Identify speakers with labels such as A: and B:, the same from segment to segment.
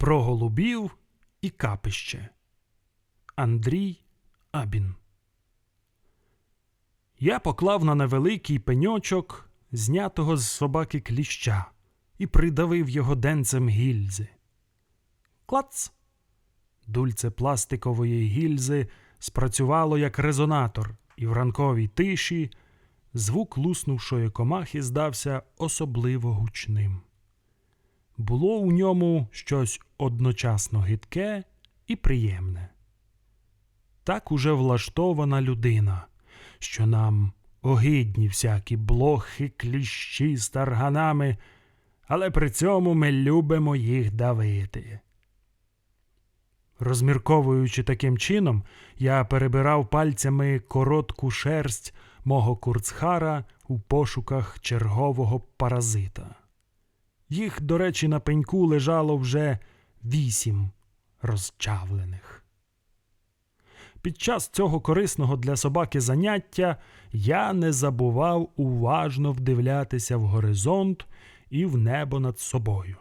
A: Про голубів і капище. Андрій Абін. Я поклав на невеликий пеньочок, знятого з собаки кліща, і придавив його денцем гільзи. Клац! Дульце пластикової гільзи спрацювало як резонатор, і в ранковій тиші звук луснувшої комахи здався особливо гучним. Було у ньому щось одночасно гидке і приємне. Так уже влаштована людина, що нам огидні всякі блохи, кліщі з тарганами, але при цьому ми любимо їх давити. Розмірковуючи таким чином, я перебирав пальцями коротку шерсть мого курцхара у пошуках чергового паразита. Їх, до речі, на пеньку лежало вже вісім розчавлених. Під час цього корисного для собаки заняття я не забував уважно вдивлятися в горизонт і в небо над собою.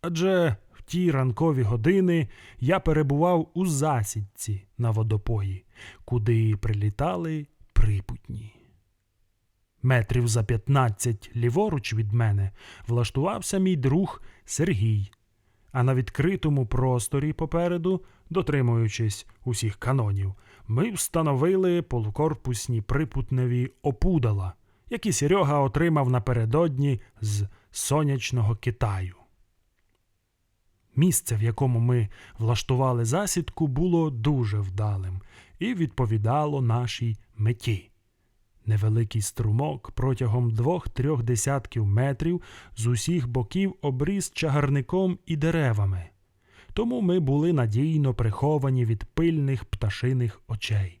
A: Адже в ті ранкові години я перебував у засідці на водопої, куди прилітали припутні. Метрів за п'ятнадцять ліворуч від мене влаштувався мій друг Сергій, а на відкритому просторі попереду, дотримуючись усіх канонів, ми встановили полукорпусні припутневі опудала, які Серега отримав напередодні з сонячного Китаю. Місце, в якому ми влаштували засідку, було дуже вдалим і відповідало нашій меті. Невеликий струмок протягом двох-трьох десятків метрів з усіх боків обріз чагарником і деревами, тому ми були надійно приховані від пильних пташиних очей.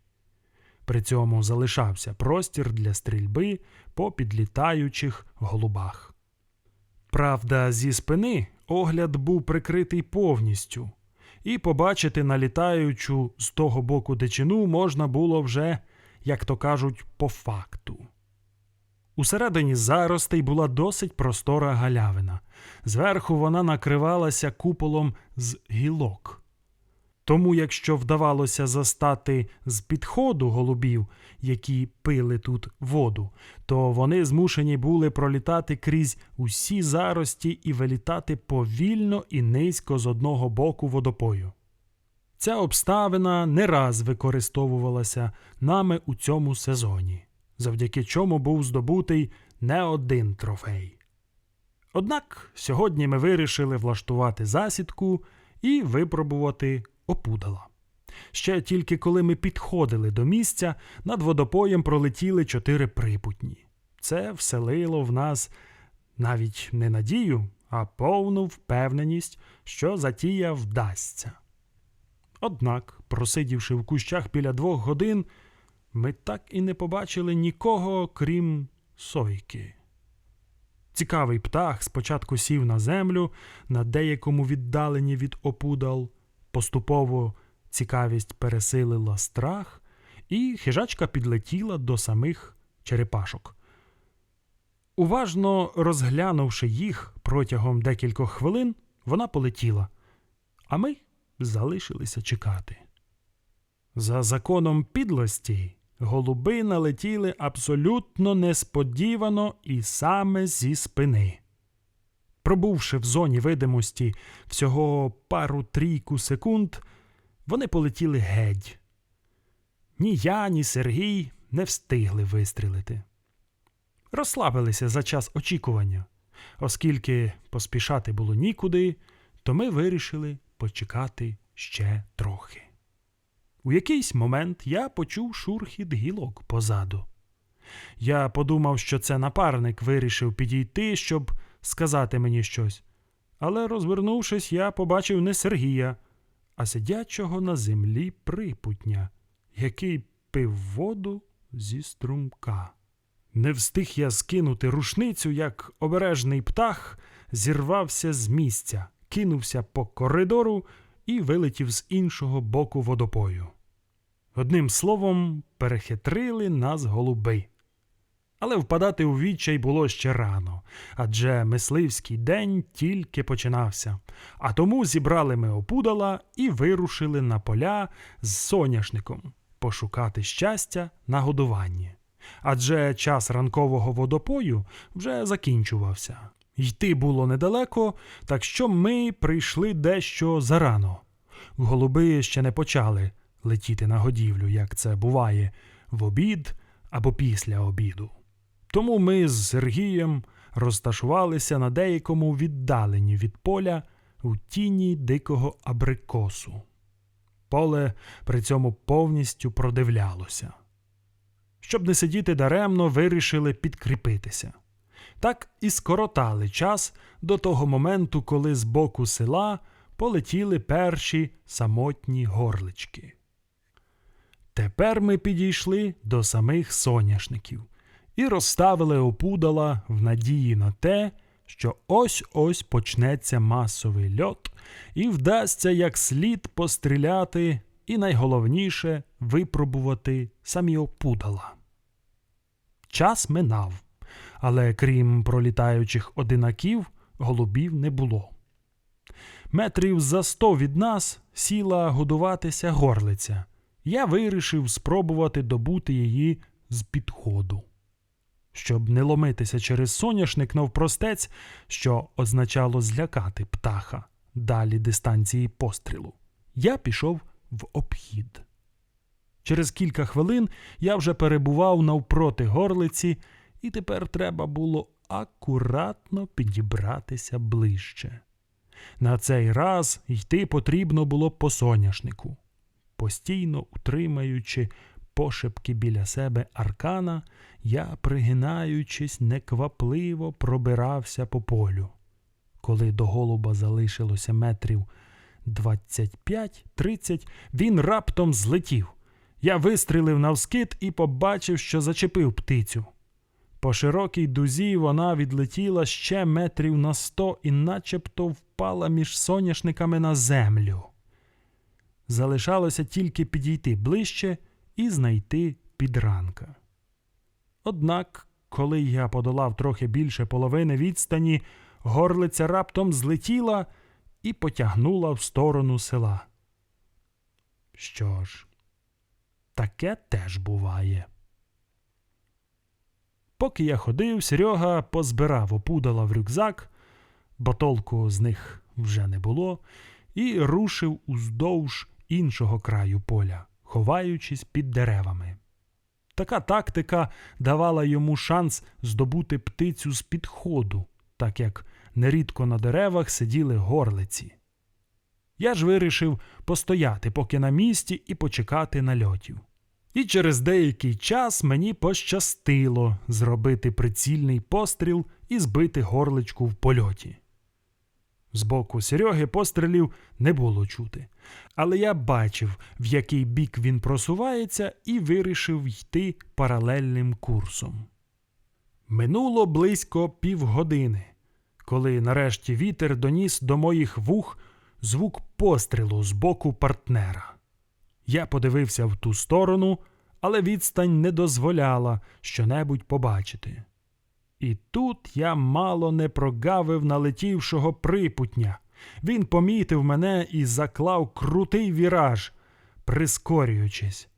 A: При цьому залишався простір для стрільби по підлітаючих голубах. Правда, зі спини огляд був прикритий повністю, і побачити налітаючу з того боку дичину можна було вже, як то кажуть, по факту. Усередині заростей була досить простора галявина. Зверху вона накривалася куполом з гілок. Тому, якщо вдавалося застати з підходу голубів, які пили тут воду, то вони змушені були пролітати крізь усі зарості і вилітати повільно і низько з одного боку водопою. Ця обставина не раз використовувалася нами у цьому сезоні, завдяки чому був здобутий не один трофей. Однак сьогодні ми вирішили влаштувати засідку і випробувати опудала. Ще тільки коли ми підходили до місця, над водопоєм пролетіли чотири припутні. Це вселило в нас навіть не надію, а повну впевненість, що затія вдасться. Однак, просидівши в кущах біля двох годин, ми так і не побачили нікого, крім сойки. Цікавий птах спочатку сів на землю на деякому віддаленні від опудал. Поступово цікавість пересилила страх, і хижачка підлетіла до самих черепашок. Уважно розглянувши їх протягом декількох хвилин, вона полетіла, а ми залишилися чекати. За законом підлості голуби налетіли абсолютно несподівано і саме зі спини. Пробувши в зоні видимості всього пару трійку секунд, вони полетіли геть. Ні я, ні Сергій не встигли вистрілити. Розслабилися за час очікування, оскільки поспішати було нікуди, то ми вирішили почекати ще трохи. У якийсь момент я почув шурхіт гілок позаду. Я подумав, що це напарник вирішив підійти, щоб сказати мені щось. Але, розвернувшись, я побачив не Сергія, а сидячого на землі припутня, який пив воду зі струмка. Не встиг я скинути рушницю, як обережний птах зірвався з місця, кинувся по коридору і вилетів з іншого боку водопою. Одним словом, перехитрили нас голуби. Але впадати у відчай було ще рано, адже мисливський день тільки починався. А тому зібрали ми опудала і вирушили на поля з соняшником пошукати щастя на годуванні. Адже час ранкового водопою вже закінчувався. Йти було недалеко, так що ми прийшли дещо зарано. Голуби ще не почали летіти на годівлю, як це буває, в обід або після обіду. Тому ми з Сергієм розташувалися на деякому віддаленні від поля у тіні дикого абрикосу. Поле при цьому повністю продивлялося. Щоб не сидіти даремно, вирішили підкріпитися. Так і скоротали час до того моменту, коли з боку села полетіли перші самотні горлички. Тепер ми підійшли до самих соняшників і розставили опудала в надії на те, що ось ось почнеться масовий льот, і вдасться як слід постріляти, і найголовніше випробувати самі опудала. Час минав, але крім пролітаючих одинаків, голубів не було. Метрів за сто від нас сіла годуватися горлиця. Я вирішив спробувати добути її з підходу. Щоб не ломитися через соняшник навпростець, що означало злякати птаха далі дистанції пострілу, я пішов в обхід. Через кілька хвилин я вже перебував навпроти горлиці, і тепер треба було акуратно підібратися ближче. На цей раз йти потрібно було по соняшнику. Постійно утримаючи пошепки біля себе аркана, я, пригинаючись, неквапливо пробирався по полю. Коли до голуба залишилося метрів 25-30, він раптом злетів. Я вистрілив навскид і побачив, що зачепив птицю. По широкій дузі вона відлетіла ще метрів на сто і начебто впала між соняшниками на землю. Залишалося тільки підійти ближче і знайти підранка. Однак, коли я подолав трохи більше половини відстані, горлиця раптом злетіла і потягнула в сторону села. Що ж, таке теж буває. Поки я ходив, Серега позбирав опудала в рюкзак, бо з них вже не було, і рушив уздовж іншого краю поля, ховаючись під деревами. Така тактика давала йому шанс здобути птицю з підходу, так як нерідко на деревах сиділи горлиці. Я ж вирішив постояти поки на місці і почекати нальотів. І через деякий час мені пощастило зробити прицільний постріл і збити горличку в польоті. З боку Сереги пострілів не було чути, але я бачив, в який бік він просувається, і вирішив йти паралельним курсом. Минуло близько півгодини, коли нарешті вітер доніс до моїх вух звук пострілу з боку партнера. Я подивився в ту сторону, але відстань не дозволяла щонебудь побачити. І тут я мало не прогавив налетівшого припутня. Він помітив мене і заклав крутий віраж, прискорюючись.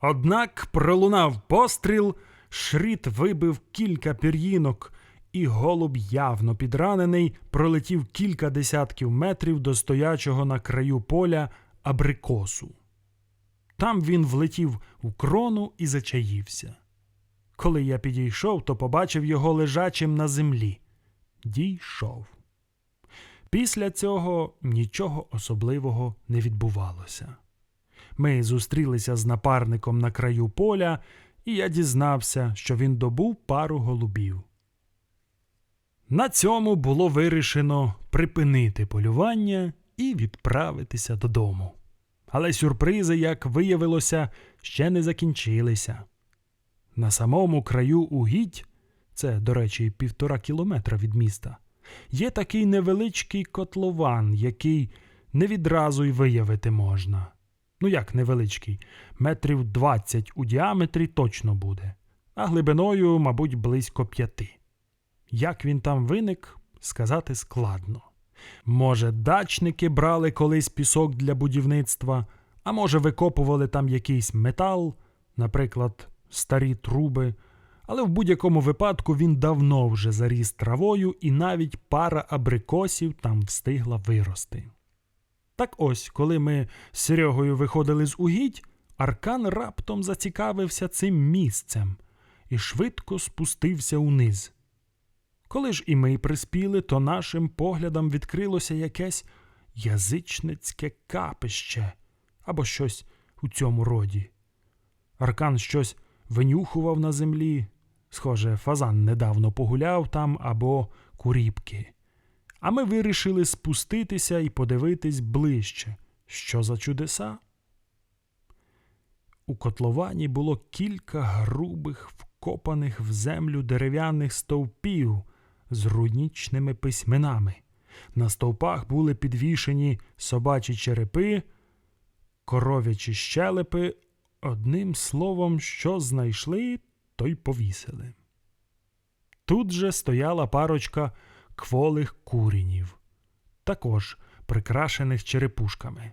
A: Однак пролунав постріл, шріт вибив кілька пір'їнок, і голуб, явно підранений, пролетів кілька десятків метрів до стоячого на краю поля абрикосу. Там він влетів у крону і зачаївся. Коли я підійшов, то побачив його лежачим на землі. Дійшов. Після цього нічого особливого не відбувалося. Ми зустрілися з напарником на краю поля, і я дізнався, що він добув пару голубів. На цьому було вирішено припинити полювання і відправитися додому. Але сюрпризи, як виявилося, ще не закінчилися. На самому краю угідь, це, до речі, півтора кілометра від міста, є такий невеличкий котлован, який не відразу й виявити можна. Ну як невеличкий, метрів двадцять у діаметрі точно буде. а глибиною, мабуть, близько п'яти. Як він там виник, сказати складно. Може, дачники брали колись пісок для будівництва, а може, викопували там якийсь метал, наприклад, старі труби, але в будь-якому випадку він давно вже заріс травою, і навіть пара абрикосів там встигла вирости. Так ось, коли ми з Серегою виходили з угідь, Аркан раптом зацікавився цим місцем і швидко спустився униз. Коли ж і ми приспіли, то нашим поглядам відкрилося якесь язичницьке капище або щось у цьому роді. Аркан щось винюхував на землі, схоже, фазан недавно погуляв там або куріпки. А ми вирішили спуститися і подивитись ближче, що за чудеса. У котловані було кілька грубих, вкопаних в землю дерев'яних стовпів з рунічними письменами. На стовпах були підвішені собачі черепи, коров'ячі щелепи, одним словом, що знайшли, то й повісили. Тут же стояла парочка кволих курінів, також прикрашених черепушками.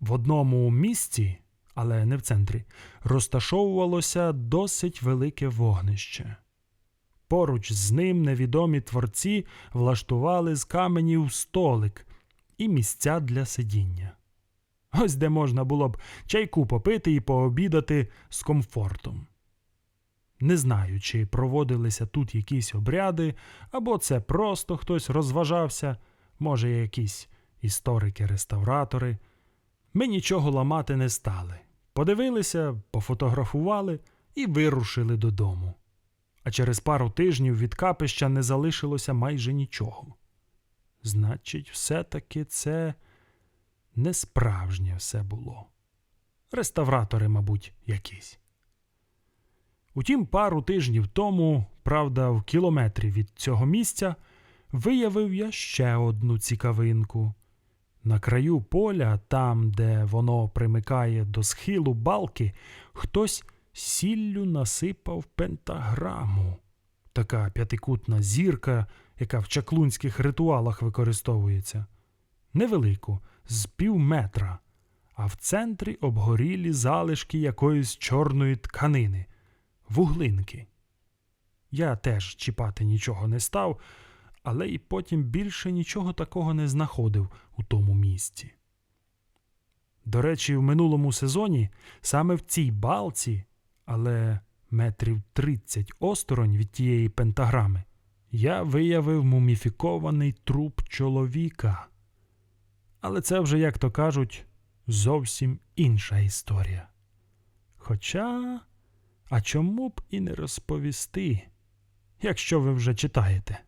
A: В одному місці, але не в центрі, розташовувалося досить велике вогнище. Поруч з ним невідомі творці влаштували з каменів столик і місця для сидіння. Ось де можна було б чайку попити і пообідати з комфортом. Не знаю, чи проводилися тут якісь обряди, або це просто хтось розважався, може, якісь історики-реставратори. Ми нічого ламати не стали. Подивилися, пофотографували і вирушили додому. А через пару тижнів від капища не залишилося майже нічого. Значить, все-таки це не справжнє все було. Реставратори, мабуть, якісь. Утім, пару тижнів тому, правда, в кілометрі від цього місця, виявив я ще одну цікавинку. На краю поля, там, де воно примикає до схилу балки, хтось сіллю насипав пентаграму. Така п'ятикутна зірка, яка в чаклунських ритуалах використовується. Невелику, з пів метра, а в центрі обгорілі залишки якоїсь чорної тканини, вуглинки. Я теж чіпати нічого не став, але і потім більше нічого такого не знаходив у тому місці. До речі, в минулому сезоні саме в цій балці, але метрів 30 осторонь від тієї пентаграми, я виявив муміфікований труп чоловіка. Але це вже, як то кажуть, зовсім інша історія. Хоча, а чому б і не розповісти, якщо ви вже читаєте?